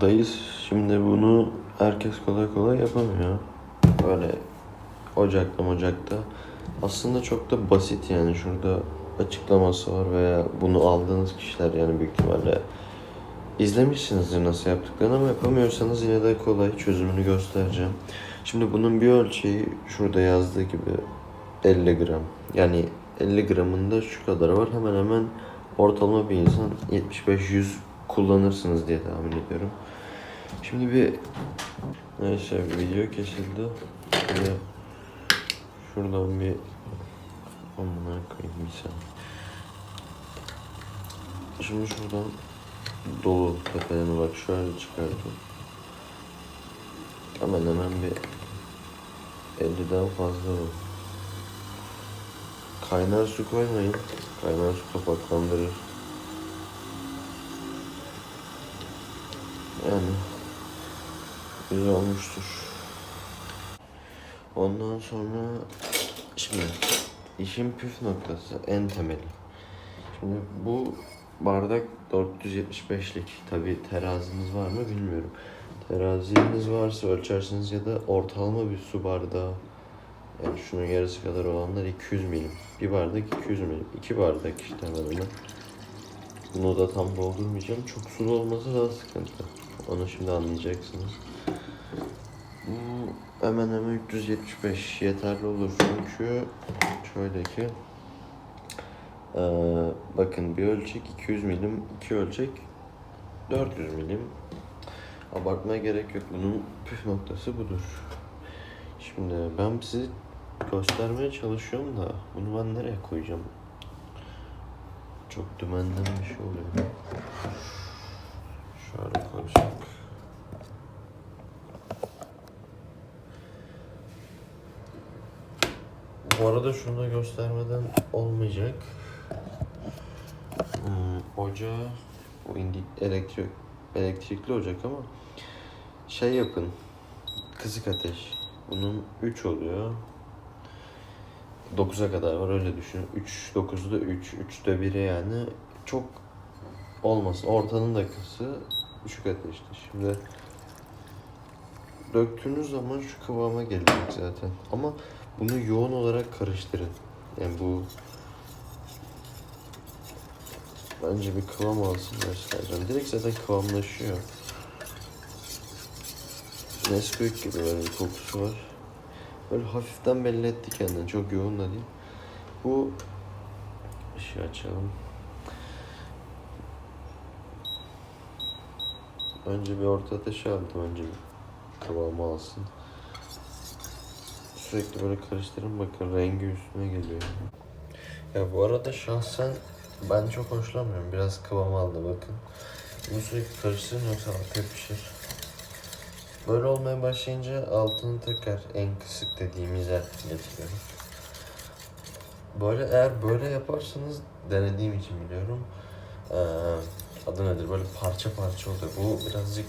Dayı şimdi bunu herkes kolay kolay yapamıyor. Böyle ocakta ocakta. Aslında çok da basit yani şurada açıklaması var veya bunu aldığınız kişiler yani büyük ihtimalle izlemişsinizdir nasıl yaptıklarını ama yapamıyorsanız yine de kolay çözümünü göstereceğim. Şimdi bunun bir ölçeği şurada yazdığı gibi 50 gram. Yani 50 gramında şu kadar var. Hemen hemen ortalama bir insan 75-100 kullanırsınız diye tahmin ediyorum. Şimdi bir neyse video kesildi. Şöyle şuradan bir amına koyayım bir saniye. Şimdi şuradan dolu tepelerini bak şöyle çıkardım. Hemen hemen bir 50'den fazla bu. Kaynar su koymayın. Kaynar su topaklandırır. Yani güzel olmuştur. Ondan sonra şimdi işin püf noktası en temeli. Şimdi bu bardak 475'lik. Tabi teraziniz var mı bilmiyorum. Teraziniz varsa ölçersiniz ya da ortalama bir su bardağı yani şunun yarısı kadar olanlar 200 milim. Bir bardak 200 milim. İki bardak işte hemen. Bunu da tam doldurmayacağım. Çok sulu olması daha sıkıntı. Onu şimdi anlayacaksınız. Bu hemen hemen 375 yeterli olur çünkü şöyle ki eee, bakın bir ölçek 200 milim, iki ölçek 400 milim. Abartmaya gerek yok. Bunun püf noktası budur. Şimdi ben size göstermeye çalışıyorum da bunu ben nereye koyacağım? Çok dümenden bir şey oluyor. Şöyle koysak. Bu arada şunu da göstermeden olmayacak. Hmm, ocağı indi elektrik elektrikli ocak ama şey yapın. Kısık ateş. Bunun 3 oluyor. 9'a kadar var öyle düşünün. 3 9'da 3, 3'te 1'e yani çok olmasın. Ortanın da kısı düşük ateşte. Şimdi döktüğünüz zaman şu kıvama gelecek zaten. Ama bunu yoğun olarak karıştırın. Yani bu bence bir kıvam alsın göstereceğim. Direkt zaten kıvamlaşıyor. Nesquik gibi böyle bir kokusu var. Böyle hafiften belli etti kendini. Çok yoğun da değil. Bu ışığı açalım. Önce bir orta ateşe aldım. Önce bir kıvamı alsın. Sürekli böyle karıştırın bakın rengi üstüne geliyor. Ya bu arada şahsen ben çok hoşlanmıyorum. Biraz kıvam aldı bakın. Bunu sürekli karıştırın yoksa altı yapışır. Böyle olmaya başlayınca altını tekrar en kısık dediğimiz yer getiriyorum. Böyle eğer böyle yaparsanız denediğim için biliyorum. Ee, adı nedir? Böyle parça parça oluyor. Bu birazcık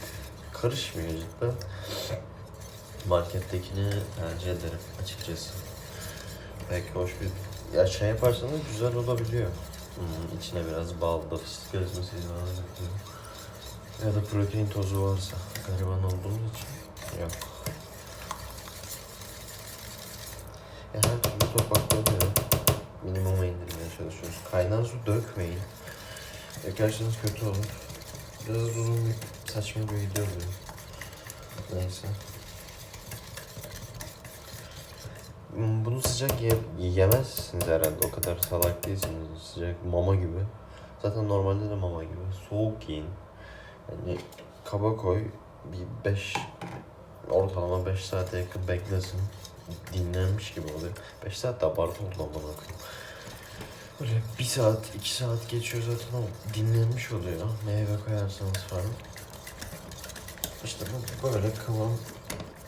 karışmıyor cidden. Markettekini tercih ederim açıkçası. Pek hoş bir... Ya şey yaparsanız güzel olabiliyor. Hmm, içine biraz bal da fıstık ezmesi falan. Ya da protein tozu varsa. Gariban olduğumuz için yok. Ya her türlü topaklanıyor. Minimuma indirmeye çalışıyoruz. Kaynar su dökmeyin. Dökerseniz kötü olur. Biraz uzun bir saçma bir video oluyor. Neyse. Hmm, Bunu sıcak ye- yemezsiniz herhalde. O kadar salak değilsiniz. Sıcak mama gibi. Zaten normalde de mama gibi. Soğuk yiyin. Yani kaba koy. Bir 5 ortalama 5 saate yakın beklesin. Dinlenmiş gibi oluyor. 5 saat de abartı oldu koyayım. Böyle bir saat, iki saat geçiyor zaten o dinlenmiş oluyor. Meyve koyarsanız falan. İşte bu böyle kıvam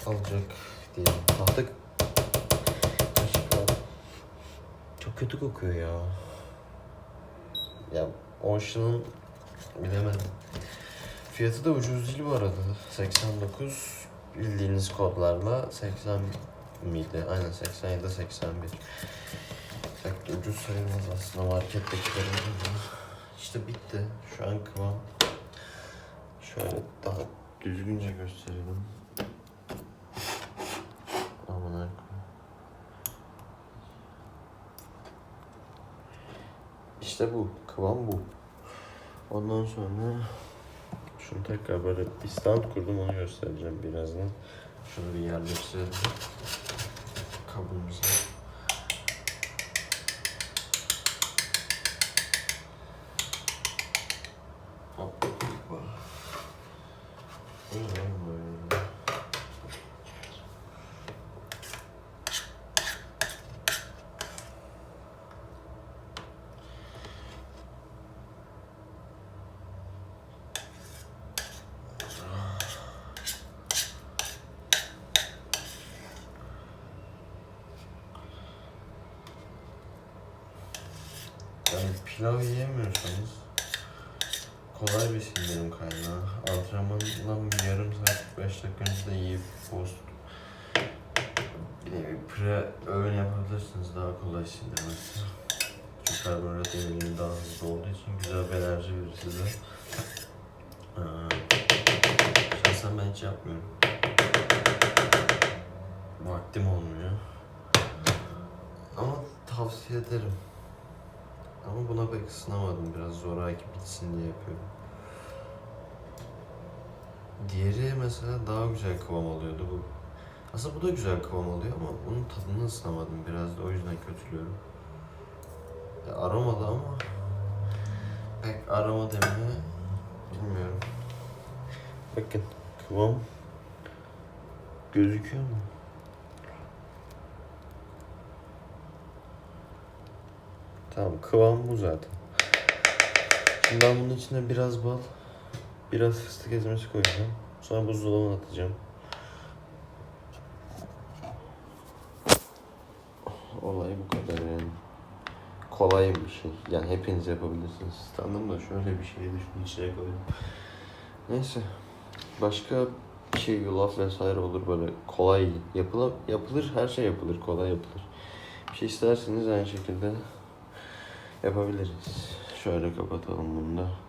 alacak diye. Tahta. Çok kötü kokuyor ya. Ya Ocean'ın bilemedim. Fiyatı da ucuz değil bu arada. 89 bildiğiniz kodlarla 80 miydi? Aynen 87 81. Pek de ucuz sayılmaz aslında markettekilerin. İşte bitti. Şu an kıvam şöyle daha düzgünce gösterelim. Aman ha. İşte bu. Kıvam bu. Ondan sonra şunu tekrar böyle bir stand kurdum onu göstereceğim birazdan. Şunu bir yerleştirelim. Kabımıza. Hop. Bu ne lan böyle? Yani pilav yiyemiyorsanız kolay bir sindirim kaynağı. Antrenmandan bir yarım saat 5 dakika önce de yiyip post bir nevi pre öğün yapabilirsiniz daha kolay sindirmesi. Çünkü karbonhidrat emilimi daha hızlı olduğu için güzel bir enerji verir size. Ee, şahsen ben hiç yapmıyorum. Vaktim olmuyor. Ama tavsiye ederim. Ama buna pek ısınamadım. Biraz zoraki bitsin diye yapıyorum. Diğeri mesela daha güzel kıvam alıyordu bu. Aslında bu da güzel kıvam alıyor ama bunun tadını ısınamadım. Biraz da o yüzden kötülüyorum. Ya aromalı ama pek aroma demeye bilmiyorum. Bakın kıvam gözüküyor mu? Tamam kıvam bu zaten. Şimdi ben bunun içine biraz bal, biraz fıstık ezmesi koyacağım. Sonra buzdolabına atacağım. Olay bu kadar yani. Kolay bir şey. Yani hepiniz yapabilirsiniz. Standım da şöyle bir şeydi şunun içine koydum. Neyse. Başka bir şey yulaf vesaire olur böyle kolay yapılır, yapılır her şey yapılır kolay yapılır. Bir şey isterseniz aynı şekilde yapabiliriz. Şöyle kapatalım bunu da.